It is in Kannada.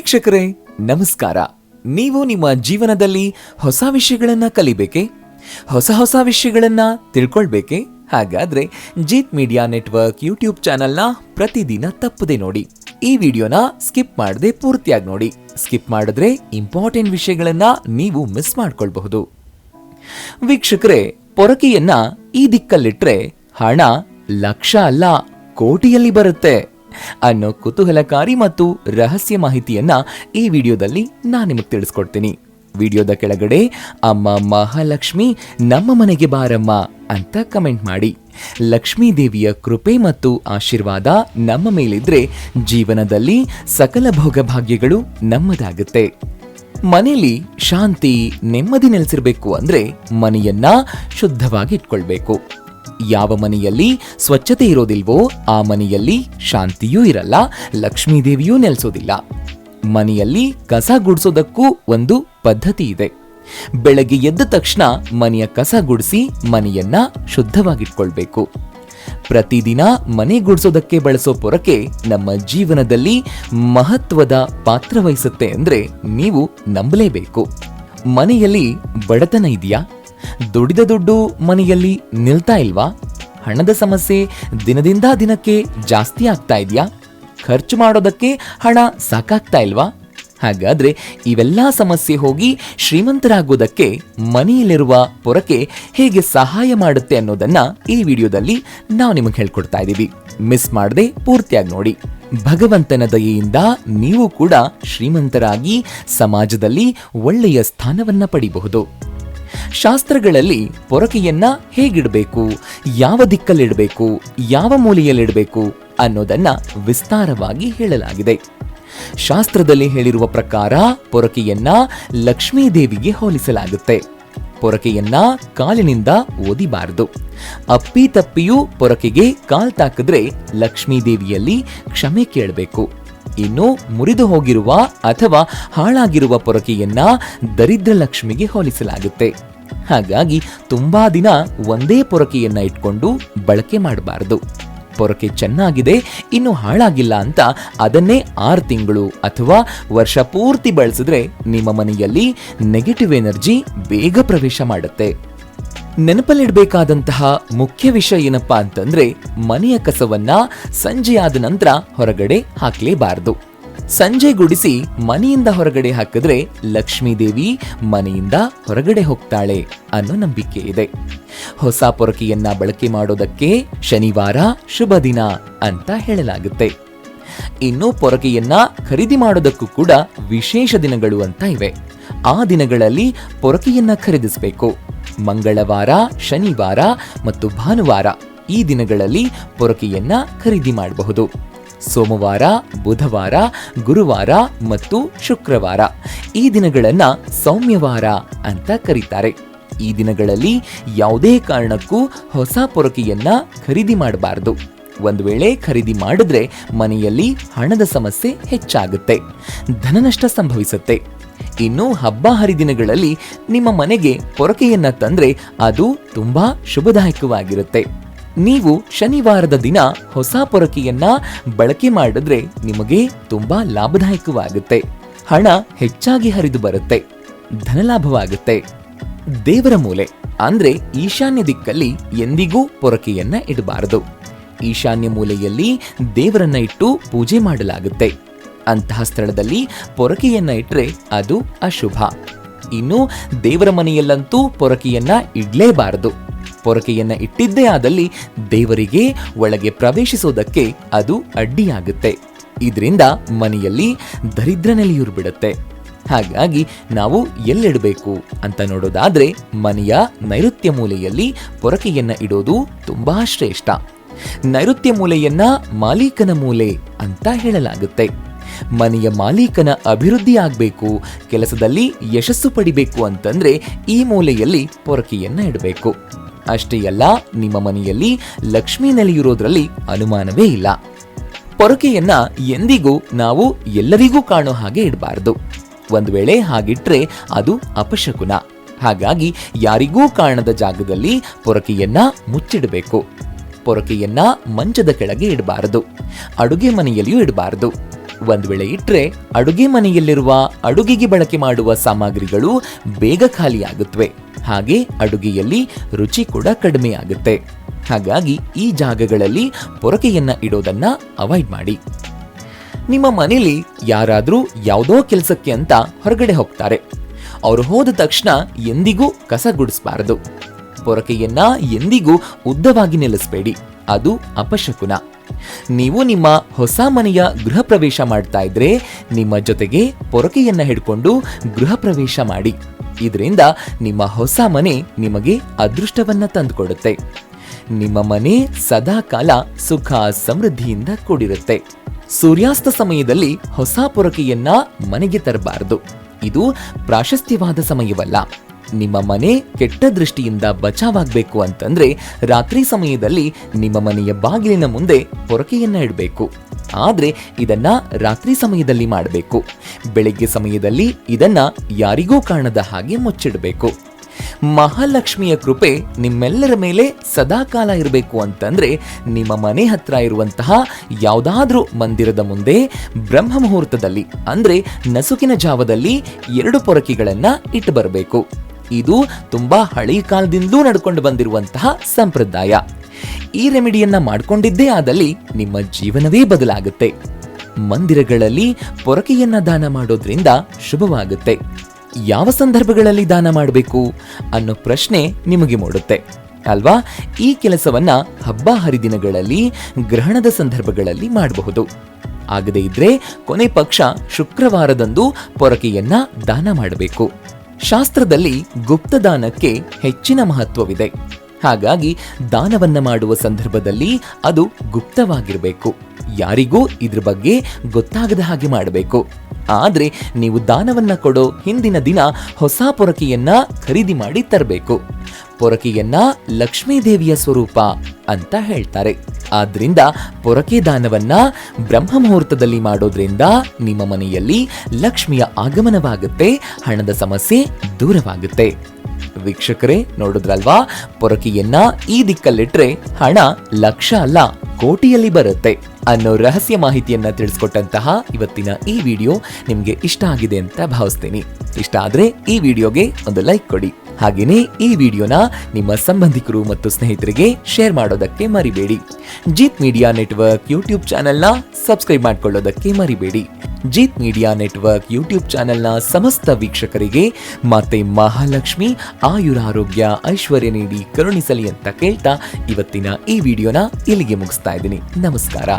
ವೀಕ್ಷಕರೇ, ನಮಸ್ಕಾರ. ನೀವು ನಿಮ್ಮ ಜೀವನದಲ್ಲಿ ಹೊಸ ವಿಷಯಗಳನ್ನ ಕಲಿಬೇಕೆ? ಹೊಸ ಹೊಸ ವಿಷಯಗಳನ್ನ ತಿಳ್ಕೊಳ್ಬೇಕೆ? ಹಾಗಾದ್ರೆ ಜೀತ್ ಮೀಡಿಯಾ ನೆಟ್ವರ್ಕ್ ಯೂಟ್ಯೂಬ್ ಚಾನೆಲ್ನ ಪ್ರತಿದಿನ ತಪ್ಪದೆ ನೋಡಿ. ಈ ವಿಡಿಯೋನ ಸ್ಕಿಪ್ ಮಾಡದೆ ಪೂರ್ತಿಯಾಗಿ ನೋಡಿ. ಸ್ಕಿಪ್ ಮಾಡಿದ್ರೆ ಇಂಪಾರ್ಟೆಂಟ್ ವಿಷಯಗಳನ್ನ ನೀವು ಮಿಸ್ ಮಾಡ್ಕೊಳ್ಬಹುದು. ವೀಕ್ಷಕರೇ, ಪೊರಕೆಯನ್ನ ಈ ದಿಕ್ಕಲ್ಲಿಟ್ರೆ ಹಣ ಲಕ್ಷ ಅಲ್ಲ ಕೋಟಿಯಲ್ಲಿ ಬರುತ್ತೆ. ಅನ್ನೋ ಕುತೂಹಲಕಾರಿ ಮತ್ತು ರಹಸ್ಯ ಮಾಹಿತಿಯನ್ನ ಈ ವಿಡಿಯೋದಲ್ಲಿ ನಾನು ನಿಮಗೆ ತಿಳಿಸ್ಕೊಡ್ತೀನಿ. ವಿಡಿಯೋದ ಕೆಳಗಡೆ ಅಮ್ಮ ಮಹಾಲಕ್ಷ್ಮಿ ನಮ್ಮ ಮನೆಗೆ ಬಾರಮ್ಮ ಅಂತ ಕಮೆಂಟ್ ಮಾಡಿ. ಲಕ್ಷ್ಮೀ ದೇವಿಯ ಕೃಪೆ ಮತ್ತು ಆಶೀರ್ವಾದ ನಮ್ಮ ಮೇಲಿದ್ರೆ ಜೀವನದಲ್ಲಿ ಸಕಲ ಭೋಗಭಾಗ್ಯಗಳು ನಮ್ಮದಾಗುತ್ತೆ. ಮನೆಯಲ್ಲಿ ಶಾಂತಿ ನೆಮ್ಮದಿ ನೆಲೆಸಿರಬೇಕು ಅಂದರೆ ಮನೆಯನ್ನ ಶುದ್ಧವಾಗಿ ಇಟ್ಕೊಳ್ಬೇಕು. ಯಾವ ಮನೆಯಲ್ಲಿ ಸ್ವಚ್ಛತೆ ಇರೋದಿಲ್ವೋ ಆ ಮನೆಯಲ್ಲಿ ಶಾಂತಿಯೂ ಇರಲ್ಲ, ಲಕ್ಷ್ಮೀದೇವಿಯೂ ನೆಲೆಸೋದಿಲ್ಲ. ಮನೆಯಲ್ಲಿ ಕಸ ಗುಡಿಸೋದಕ್ಕೂ ಒಂದು ಪದ್ಧತಿ ಇದೆ. ಬೆಳಗ್ಗೆ ಎದ್ದ ತಕ್ಷಣ ಮನೆಯ ಕಸ ಗುಡಿಸಿ ಮನೆಯನ್ನ ಶುದ್ಧವಾಗಿಟ್ಕೊಳ್ಬೇಕು. ಪ್ರತಿದಿನ ಮನೆ ಗುಡಿಸೋದಕ್ಕೆ ಬಳಸೋ ಪೊರಕೆ ನಮ್ಮ ಜೀವನದಲ್ಲಿ ಮಹತ್ವದ ಪಾತ್ರ ವಹಿಸುತ್ತೆ ಅಂದ್ರೆ ನೀವು ನಂಬಲೇಬೇಕು. ಮನೆಯಲ್ಲಿ ಬಡತನ ಇದೆಯಾ? ದುಡಿದ ದುಡ್ಡು ಮನೆಯಲ್ಲಿ ನಿಲ್ತಾ ಇಲ್ವಾ? ಹಣದ ಸಮಸ್ಯೆ ದಿನದಿಂದ ದಿನಕ್ಕೆ ಜಾಸ್ತಿ ಆಗ್ತಾ ಇದೆಯಾ? ಖರ್ಚು ಮಾಡೋದಕ್ಕೆ ಹಣ ಸಾಕಾಗ್ತಾ ಇಲ್ವಾ? ಹಾಗಾದ್ರೆ ಇವೆಲ್ಲ ಸಮಸ್ಯೆ ಹೋಗಿ ಶ್ರೀಮಂತರಾಗೋದಕ್ಕೆ ಮನೆಯಲ್ಲಿರುವ ಪೊರಕೆ ಹೇಗೆ ಸಹಾಯ ಮಾಡುತ್ತೆ ಅನ್ನೋದನ್ನ ಈ ವಿಡಿಯೋದಲ್ಲಿ ನಾವು ನಿಮಗೆ ಹೇಳ್ಕೊಡ್ತಾ ಇದ್ದೀವಿ. ಮಿಸ್ ಮಾಡದೆ ಪೂರ್ತಿಯಾಗಿ ನೋಡಿ. ಭಗವಂತನ ದಯೆಯಿಂದ ನೀವು ಕೂಡ ಶ್ರೀಮಂತರಾಗಿ ಸಮಾಜದಲ್ಲಿ ಒಳ್ಳೆಯ ಸ್ಥಾನವನ್ನ ಪಡಿಬಹುದು. ಶಾಸ್ತ್ರಗಳಲ್ಲಿ ಪೊರಕೆಯನ್ನ ಹೇಗಿಡಬೇಕು? ಯಾವ ದಿಕ್ಕಲ್ಲಿಡಬೇಕು? ಯಾವ ಮೂಲೆಯಲ್ಲಿಡಬೇಕು? ಅನ್ನೋದನ್ನ ವಿಸ್ತಾರವಾಗಿ ಹೇಳಲಾಗಿದೆ. ಶಾಸ್ತ್ರದಲ್ಲಿ ಹೇಳಿರುವ ಪ್ರಕಾರ ಪೊರಕೆಯನ್ನ ಲಕ್ಷ್ಮೀದೇವಿಗೆ ಹೋಲಿಸಲಾಗುತ್ತೆ. ಪೊರಕೆಯನ್ನ ಕಾಲಿನಿಂದ ಓದಿಬಾರದು. ಅಪ್ಪಿ ತಪ್ಪಿಯೂ ಪೊರಕೆಗೆ ಕಾಲ್ ತಾಕಿದ್ರೆ ಲಕ್ಷ್ಮೀದೇವಿಯಲ್ಲಿ ಕ್ಷಮೆ ಕೇಳಬೇಕು. ಇನ್ನು ಮುರಿದು ಹೋಗಿರುವ ಅಥವಾ ಹಾಳಾಗಿರುವ ಪೊರಕೆಯನ್ನ ದರಿದ್ರ ಲಕ್ಷ್ಮಿಗೆ ಹೋಲಿಸಲಾಗುತ್ತೆ. ಹಾಗಾಗಿ ತುಂಬಾ ದಿನ ಒಂದೇ ಪೊರಕೆಯನ್ನ ಇಟ್ಕೊಂಡು ಬಳಕೆ ಮಾಡಬಾರದು. ಪೊರಕೆ ಚೆನ್ನಾಗಿದೆ, ಇನ್ನು ಹಾಳಾಗಿಲ್ಲ ಅಂತ ಅದನ್ನೇ ಆರು ತಿಂಗಳು ಅಥವಾ ವರ್ಷ ಪೂರ್ತಿ ಬಳಸಿದ್ರೆ ನಿಮ್ಮ ಮನೆಯಲ್ಲಿ ನೆಗೆಟಿವ್ ಎನರ್ಜಿ ಬೇಗ ಪ್ರವೇಶ ಮಾಡುತ್ತೆ. ನೆನಪಲ್ಲಿಡಬೇಕಾದಂತಹ ಮುಖ್ಯ ವಿಷಯ ಏನಪ್ಪಾ ಅಂತಂದ್ರೆ ಮನೆಯ ಕಸವನ್ನ ಸಂಜೆಯಾದ ನಂತರ ಹೊರಗಡೆ ಹಾಕಲೇಬಾರದು. ಸಂಜೆ ಗುಡಿಸಿ ಮನೆಯಿಂದ ಹೊರಗಡೆ ಹಾಕಿದ್ರೆ ಲಕ್ಷ್ಮೀದೇವಿ ಮನೆಯಿಂದ ಹೊರಗಡೆ ಹೋಗ್ತಾಳೆ ಅನ್ನೋ ನಂಬಿಕೆ ಇದೆ. ಹೊಸ ಪೊರಕೆಯನ್ನ ಬಳಕೆ ಮಾಡೋದಕ್ಕೆ ಶನಿವಾರ ಶುಭ ದಿನ ಅಂತ ಹೇಳಲಾಗುತ್ತೆ. ಇನ್ನು ಪೊರಕೆಯನ್ನ ಖರೀದಿ ಮಾಡೋದಕ್ಕೂ ಕೂಡ ವಿಶೇಷ ದಿನಗಳು ಅಂತ ಇವೆ. ಆ ದಿನಗಳಲ್ಲಿ ಪೊರಕೆಯನ್ನ ಖರೀದಿಸಬೇಕು. ಮಂಗಳವಾರ, ಶನಿವಾರ ಮತ್ತು ಭಾನುವಾರ ಈ ದಿನಗಳಲ್ಲಿ ಪೊರಕೆಯನ್ನ ಖರೀದಿ ಮಾಡಬಹುದು. ಸೋಮವಾರ, ಬುಧವಾರ, ಗುರುವಾರ ಮತ್ತು ಶುಕ್ರವಾರ ಈ ದಿನಗಳನ್ನು ಸೌಮ್ಯವಾರ ಅಂತ ಕರೀತಾರೆ. ಈ ದಿನಗಳಲ್ಲಿ ಯಾವುದೇ ಕಾರಣಕ್ಕೂ ಹೊಸ ಪೊರಕೆಯನ್ನ ಖರೀದಿ ಮಾಡಬಾರದು. ಒಂದು ವೇಳೆ ಖರೀದಿ ಮಾಡಿದ್ರೆ ಮನೆಯಲ್ಲಿ ಹಣದ ಸಮಸ್ಯೆ ಹೆಚ್ಚಾಗುತ್ತೆ, ಧನನಷ್ಟ ಸಂಭವಿಸುತ್ತೆ. ಇನ್ನು ಹಬ್ಬ ಹರಿದಿನಗಳಲ್ಲಿ ನಿಮ್ಮ ಮನೆಗೆ ಪೊರಕೆಯನ್ನ ತಂದ್ರೆ ಅದು ತುಂಬಾ ಶುಭದಾಯಕವಾಗಿರುತ್ತೆ. ನೀವು ಶನಿವಾರದ ದಿನ ಹೊಸ ಪೊರಕೆಯನ್ನ ಬಳಕೆ ಮಾಡಿದ್ರೆ ನಿಮಗೆ ತುಂಬಾ ಲಾಭದಾಯಕವಾಗುತ್ತೆ. ಹಣ ಹೆಚ್ಚಾಗಿ ಹರಿದು ಬರುತ್ತೆ. ಧನಲಾಭವಾಗುತ್ತೆ. ದೇವರ ಮೂಲೆ, ಅಂದ್ರೆ ಈಶಾನ್ಯ ದಿಕ್ಕಲ್ಲಿ ಎಂದಿಗೂ ಪೊರಕೆಯನ್ನ ಇಡಬಾರದು. ಈಶಾನ್ಯ ಮೂಲೆಯಲ್ಲಿ ದೇವರನ್ನ ಇಟ್ಟು ಪೂಜೆ ಮಾಡಲಾಗುತ್ತೆ. ಅಂತಹ ಸ್ಥಳದಲ್ಲಿ ಪೊರಕೆಯನ್ನ ಇಟ್ಟರೆ ಅದು ಅಶುಭ. ಇನ್ನು ದೇವರ ಮನೆಯಲ್ಲಂತೂ ಪೊರಕೆಯನ್ನ ಇಡಲೇಬಾರದು. ಪೊರಕೆಯನ್ನ ಇಟ್ಟಿದ್ದೇ ಆದಲ್ಲಿ ದೇವರಿಗೆ ಒಳಗೆ ಪ್ರವೇಶಿಸೋದಕ್ಕೆ ಅದು ಅಡ್ಡಿಯಾಗುತ್ತೆ. ಇದರಿಂದ ಮನೆಯಲ್ಲಿ ದರಿದ್ರ ನೆಲೆಯೂರು ಬಿಡುತ್ತೆ. ಹಾಗಾಗಿ ನಾವು ಎಲ್ಲಿಡಬೇಕು ಅಂತ ನೋಡೋದಾದ್ರೆ ಮನೆಯ ನೈಋತ್ಯ ಮೂಲೆಯಲ್ಲಿ ಪೊರಕೆಯನ್ನ ಇಡೋದು ತುಂಬಾ ಶ್ರೇಷ್ಠ. ನೈಋತ್ಯ ಮೂಲೆಯನ್ನ ಮಾಲೀಕನ ಮೂಲೆ ಅಂತ ಹೇಳಲಾಗುತ್ತೆ. ಮನೆಯ ಮಾಲೀಕನ ಅಭಿವೃದ್ಧಿ ಆಗಬೇಕು, ಕೆಲಸದಲ್ಲಿ ಯಶಸ್ಸು ಪಡಿಬೇಕು ಅಂತಂದ್ರೆ ಈ ಮೂಲೆಯಲ್ಲಿ ಪೊರಕೆಯನ್ನ ಇಡಬೇಕು. ಅಷ್ಟೇ ಅಲ್ಲ, ನಿಮ್ಮ ಮನೆಯಲ್ಲಿ ಲಕ್ಷ್ಮೀ ನೆಲೆಯಿರೋದ್ರಲ್ಲಿ ಅನುಮಾನವೇ ಇಲ್ಲ. ಪೊರಕೆಯನ್ನ ಎಂದಿಗೂ ನಾವು ಎಲ್ಲರಿಗೂ ಕಾಣೋ ಹಾಗೆ ಇಡಬಾರದು. ಒಂದು ವೇಳೆ ಹಾಗಿಟ್ರೆ ಅದು ಅಪಶಕುನ. ಹಾಗಾಗಿ ಯಾರಿಗೂ ಕಾಣದ ಜಾಗದಲ್ಲಿ ಪೊರಕೆಯನ್ನ ಮುಚ್ಚಿಡಬೇಕು. ಪೊರಕೆಯನ್ನ ಮಂಚದ ಕೆಳಗೆ ಇಡಬಾರದು. ಅಡುಗೆ ಮನೆಯಲ್ಲಿಯೂ ಇಡಬಾರದು. ಒಂದ್ ವೇಳೆ ಇಟ್ಟರೆ ಅಡುಗೆ ಮನೆಯಲ್ಲಿರುವ ಅಡುಗೆಗೆ ಬಳಕೆ ಮಾಡುವ ಸಾಮಗ್ರಿಗಳು ಬೇಗ ಖಾಲಿಯಾಗುತ್ತವೆ ಹಾಗೆ ಅಡುಗೆಯಲ್ಲಿ ರುಚಿ ಕೂಡ ಕಡಿಮೆ ಆಗುತ್ತೆ ಹಾಗಾಗಿ ಈ ಜಾಗಗಳಲ್ಲಿ ಪೊರಕೆಯನ್ನ ಇಡೋದನ್ನ ಅವಾಯ್ಡ್ ಮಾಡಿ. ನಿಮ್ಮ ಮನೇಲಿ ಯಾರಾದರೂ ಯಾವುದೋ ಕೆಲಸಕ್ಕೆ ಅಂತ ಹೊರಗಡೆ ಹೋಗ್ತಾರೆ. ಅವರು ಹೋದ ತಕ್ಷಣ ಎಂದಿಗೂ ಕಸ ಗುಡಿಸಬಾರದು. ಪೊರಕೆಯನ್ನ ಎಂದಿಗೂ ಉದ್ದವಾಗಿ ನಿಲ್ಲಿಸಬೇಡಿ. ಅದು ಅಪಶಕುನ. ನೀವು ನಿಮ್ಮ ಹೊಸ ಮನೆಯ ಗೃಹ ಪ್ರವೇಶ ಮಾಡ್ತಾ ಇದ್ರೆ ನಿಮ್ಮ ಜೊತೆಗೆ ಪೊರಕೆಯನ್ನ ಹಿಡ್ಕೊಂಡು ಗೃಹ ಪ್ರವೇಶ ಮಾಡಿ. ಇದರಿಂದ ನಿಮ್ಮ ಹೊಸ ಮನೆ ನಿಮಗೆ ಅದೃಷ್ಟವನ್ನ ತಂದುಕೊಡುತ್ತೆ. ನಿಮ್ಮ ಮನೆ ಸದಾ ಕಾಲ ಸುಖ ಸಮೃದ್ಧಿಯಿಂದ ಕೂಡಿರುತ್ತೆ. ಸೂರ್ಯಾಸ್ತ ಸಮಯದಲ್ಲಿ ಹೊಸ ಪೊರಕೆಯನ್ನ ಮನೆಗೆ ತರಬಾರದು. ಇದು ಪ್ರಾಶಸ್ತ್ಯವಾದ ಸಮಯವಲ್ಲ. ನಿಮ್ಮ ಮನೆ ಕೆಟ್ಟ ದೃಷ್ಟಿಯಿಂದ ಬಚಾವಾಗಬೇಕು ಅಂತಂದ್ರೆ ರಾತ್ರಿ ಸಮಯದಲ್ಲಿ ನಿಮ್ಮ ಮನೆಯ ಬಾಗಿಲಿನ ಮುಂದೆ ಪೊರಕೆಯನ್ನ ಇಡಬೇಕು. ಆದ್ರೆ ಇದನ್ನ ರಾತ್ರಿ ಸಮಯದಲ್ಲಿ ಮಾಡಬೇಕು. ಬೆಳಿಗ್ಗೆ ಸಮಯದಲ್ಲಿ ಇದನ್ನ ಯಾರಿಗೂ ಕಾಣದ ಹಾಗೆ ಮುಚ್ಚಿಡಬೇಕು. ಮಹಾಲಕ್ಷ್ಮಿಯ ಕೃಪೆ ನಿಮ್ಮೆಲ್ಲರ ಮೇಲೆ ಸದಾಕಾಲ ಇರಬೇಕು ಅಂತಂದ್ರೆ ನಿಮ್ಮ ಮನೆ ಹತ್ರ ಇರುವಂತಹ ಯಾವುದಾದ್ರೂ ಮಂದಿರದ ಮುಂದೆ ಬ್ರಹ್ಮ ಮುಹೂರ್ತದಲ್ಲಿ, ಅಂದ್ರೆ ನಸುಕಿನ ಜಾವದಲ್ಲಿ ಎರಡು ಪೊರಕೆಗಳನ್ನ ಇಟ್ಟು ಬರಬೇಕು. ಇದು ತುಂಬಾ ಹಳಿ ಕಾಲದಿಂದಲೂ ನಡ್ಕೊಂಡು ಬಂದಿರುವಂತಹ ಸಂಪ್ರದಾಯ. ಈ ರೆಮಿಡಿಯನ್ನ ಮಾಡ್ಕೊಂಡಿದ್ದೇ ಆದಲ್ಲಿ ನಿಮ್ಮ ಜೀವನವೇ ಬದಲಾಗುತ್ತೆ. ಮಂದಿರಗಳಲ್ಲಿ ಪೊರಕೆಯನ್ನ ದಾನ ಮಾಡೋದ್ರಿಂದ ಶುಭವಾಗುತ್ತೆ. ಯಾವ ಸಂದರ್ಭಗಳಲ್ಲಿ ದಾನ ಮಾಡಬೇಕು ಅನ್ನೋ ಪ್ರಶ್ನೆ ನಿಮಗೆ ಮೂಡುತ್ತೆ. ಅಲ್ವಾ? ಈ ಕೆಲಸವನ್ನ ಹಬ್ಬ ಹರಿದಿನಗಳಲ್ಲಿ, ಗ್ರಹಣದ ಸಂದರ್ಭಗಳಲ್ಲಿ ಮಾಡಬಹುದು. ಆಗದೇ ಇದ್ರೆ ಕೊನೆ ಪಕ್ಷ ಶುಕ್ರವಾರದಂದು ಪೊರಕೆಯನ್ನ ದಾನ ಮಾಡಬೇಕು. ಶಾಸ್ತ್ರದಲ್ಲಿ ಗುಪ್ತದಾನಕ್ಕೆ ಹೆಚ್ಚಿನ ಮಹತ್ವವಿದೆ. ಹಾಗಾಗಿ ದಾನವನ್ನ ಮಾಡುವ ಸಂದರ್ಭದಲ್ಲಿ ಅದು ಗುಪ್ತವಾಗಿರಬೇಕು. ಯಾರಿಗೂ ಇದ್ರ ಬಗ್ಗೆ ಗೊತ್ತಾಗದ ಹಾಗೆ ಮಾಡಬೇಕು. ಆದರೆ ನೀವು ದಾನವನ್ನ ಕೊಡೋ ಹಿಂದಿನ ದಿನ ಹೊಸ ಪೊರಕೆಯನ್ನ ಖರೀದಿ ಮಾಡಿ ತರಬೇಕು. ಪೊರಕೆಯನ್ನ ಲಕ್ಷ್ಮೀದೇವಿಯ ಸ್ವರೂಪ ಅಂತ ಹೇಳ್ತಾರೆ. ಆದ್ರಿಂದ ಪೊರಕೆ ದಾನವನ್ನ ಬ್ರಹ್ಮ ಮುಹೂರ್ತದಲ್ಲಿ ಮಾಡೋದ್ರಿಂದ ನಿಮ್ಮ ಮನೆಯಲ್ಲಿ ಲಕ್ಷ್ಮಿಯ ಆಗಮನವಾಗುತ್ತೆ, ಹಣದ ಸಮಸ್ಯೆ ದೂರವಾಗುತ್ತೆ. ವೀಕ್ಷಕರೇ, ನೋಡಿದ್ರಲ್ವಾ? ಪೊರಕೆಯನ್ನ ಈ ದಿಕ್ಕಲ್ಲಿಟ್ರೆ ಹಣ ಲಕ್ಷ ಅಲ್ಲ, ಕೋಟಿಯಲ್ಲಿ ಬರುತ್ತೆ ಅನ್ನೋ ರಹಸ್ಯ ಮಾಹಿತಿಯನ್ನ ತಿಳಿಸ್ಕೊಟ್ಟಂತಹ ಇವತ್ತಿನ ಈ ವಿಡಿಯೋ ನಿಮ್ಗೆ ಇಷ್ಟ ಆಗಿದೆ ಅಂತ ಭಾವಿಸ್ತೀನಿ. ಇಷ್ಟ ಆದ್ರೆ ಈ ವಿಡಿಯೋಗೆ ಒಂದು ಲೈಕ್ ಕೊಡಿ. ಹಾಗೇನೇ ಈ ವಿಡಿಯೋನ ನಿಮ್ಮ ಸಂಬಂಧಿಕರು ಮತ್ತು ಸ್ನೇಹಿತರಿಗೆ ಶೇರ್ ಮಾಡೋದಕ್ಕೆ ಮರಿಬೇಡಿ. ಜೀತ್ ಮೀಡಿಯಾ ನೆಟ್ವರ್ಕ್ ಯೂಟ್ಯೂಬ್ ಚಾನೆಲ್ನ ಸಬ್ಸ್ಕ್ರೈಬ್ ಮಾಡ್ಕೊಳ್ಳೋದಕ್ಕೆ ಮರಿಬೇಡಿ. ಜೀತ್ ಮೀಡಿಯಾ ನೆಟ್ವರ್ಕ್ ಯೂಟ್ಯೂಬ್ ಚಾನೆಲ್ನ ಸಮಸ್ತ ವೀಕ್ಷಕರಿಗೆ ಮತ್ತೆ ಮಹಾಲಕ್ಷ್ಮಿ ಆಯುರಾರೋಗ್ಯ ಐಶ್ವರ್ಯ ನೀಡಿ ಕರುಣಿಸಲಿ ಅಂತ ಕೇಳ್ತಾ ಇವತ್ತಿನ ಈ ವಿಡಿಯೋನ ಇಲ್ಲಿಗೆ ಮುಗಿಸ್ತಾ ಇದ್ದೀನಿ. ನಮಸ್ಕಾರ.